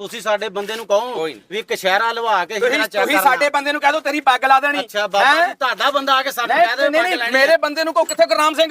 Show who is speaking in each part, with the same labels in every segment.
Speaker 1: ਤੁਸੀਂ ਸਾਡੇ ਬੰਦੇ ਨੂੰ ਕਹੋ
Speaker 2: ਕੋਈ ਨਹੀਂ।
Speaker 1: ਵੀ ਕਸ਼ਹਿਰਾ ਲਵਾ ਕੇ
Speaker 2: ਤੁਸੀਂ
Speaker 1: ਹੀਰਾ ਚੈੱਕ
Speaker 2: ਤੁਸੀਂ
Speaker 1: ਕਰਨਾ।
Speaker 2: ਸਾਡੇ ਬੰਦੇ ਨੂੰ ਕਹਿ ਦਿਓ ਤੇਰੀ ਪੱਗ ਲਾ ਦੇਣੀ
Speaker 1: ਅੱਛਾ ਬਾਬਾ
Speaker 2: ਹੈਂ?
Speaker 1: ਜੀ ਤੁਹਾਡਾ ਬੰਦਾ ਆ ਕੇ ਸਾਡੇ
Speaker 2: ਨਹੀਂ
Speaker 1: ਕਹਿ ਦੇ
Speaker 2: ਨਹੀਂ
Speaker 1: ਪੱਗ
Speaker 2: ਨਹੀਂ
Speaker 1: ਲੈਣੀ
Speaker 2: ਮੇਰੇ। ਬੰਦੇ ਨੂੰ ਕੋ ਕਿੱਥੇ ਗੁਰਨਾਮ ਸਿੰਘ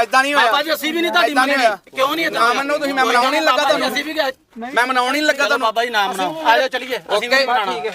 Speaker 2: ਐਦਾਂ ਨਹੀਂ ਹੋਇਆ।
Speaker 1: ਬਾਬਾ ਜੀ ਅਸੀਂ ਵੀ ਨਹੀਂ ਤੁਹਾਡੀ। ਕਿਉਂ ਨਹੀਂ
Speaker 2: ਨਾ ਮੰਨੋ ਤੁਸੀਂ ਮੈਂ ਮਨਾਉਣ ਨਹੀਂ ਲੱਗਾ ਤੁਹਾਨੂੰ।
Speaker 1: ਅਸੀਂ ਵੀ ਗਏ।
Speaker 2: ਮੈਂ ਮਨਾਉਣ ਨਹੀਂ ਲੱਗਾ ਤੁਹਾਨੂੰ।
Speaker 1: ਬਾਬਾ ਜੀ ਨਾਮ ਬਣਾਓ ਆ ਜਾਓ ਚਲੀਏ। ਅਸੀਂ ਵੀ
Speaker 2: Okay,